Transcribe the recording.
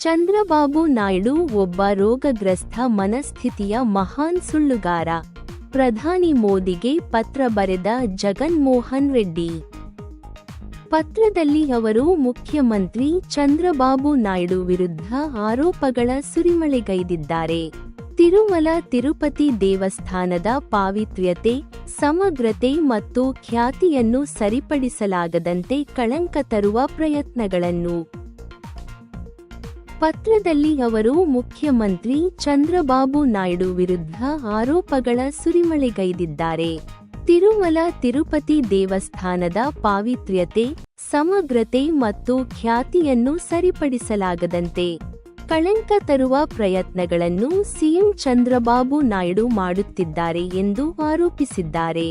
ಚಂದ್ರಬಾಬು ನಾಯ್ಡು ಒಬ್ಬ ರೋಗಗ್ರಸ್ತ ಮನಸ್ಥಿತಿಯ ಮಹಾನ್ ಸುಳ್ಳುಗಾರ. ಪ್ರಧಾನಿ ಮೋದಿಗೆ ಪತ್ರ ಬರೆದ ಜಗನ್ಮೋಹನ್ ರೆಡ್ಡಿ. ಪತ್ರದಲ್ಲಿ ಅವರು ಮುಖ್ಯಮಂತ್ರಿ ಚಂದ್ರಬಾಬು ನಾಯ್ಡು ವಿರುದ್ಧ ಆರೋಪಗಳ ಸುರಿಮಳೆಗೈದಿದ್ದಾರೆ. ತಿರುಮಲ ತಿರುಪತಿ ದೇವಸ್ಥಾನದ ಪಾವಿತ್ರ್ಯತೆ, ಸಮಗ್ರತೆ ಮತ್ತು ಖ್ಯಾತಿಯನ್ನು ಸರಿಪಡಿಸಲಾಗದಂತೆ ಕಳಂಕ ತರುವ ಪ್ರಯತ್ನಗಳನ್ನು ಪತ್ರದಲ್ಲಿ ಅವರು ಮುಖ್ಯಮಂತ್ರಿ ಚಂದ್ರಬಾಬು ನಾಯ್ಡು ವಿರುದ್ಧ ಆರೋಪಗಳ ಸುರಿಮಳೆಗೈದಿದ್ದಾರೆ. ತಿರುಮಲ ತಿರುಪತಿ ದೇವಸ್ಥಾನದ ಪಾವಿತ್ರ್ಯತೆ, ಸಮಗ್ರತೆ ಮತ್ತು ಖ್ಯಾತಿಯನ್ನು ಸರಿಪಡಿಸಲಾಗದಂತೆ ಕಳಂಕ ತರುವ ಪ್ರಯತ್ನಗಳನ್ನು ಸಿಎಂ ಚಂದ್ರಬಾಬು ನಾಯ್ಡು ಮಾಡುತ್ತಿದ್ದಾರೆ ಎಂದು ಆರೋಪಿಸಿದ್ದಾರೆ.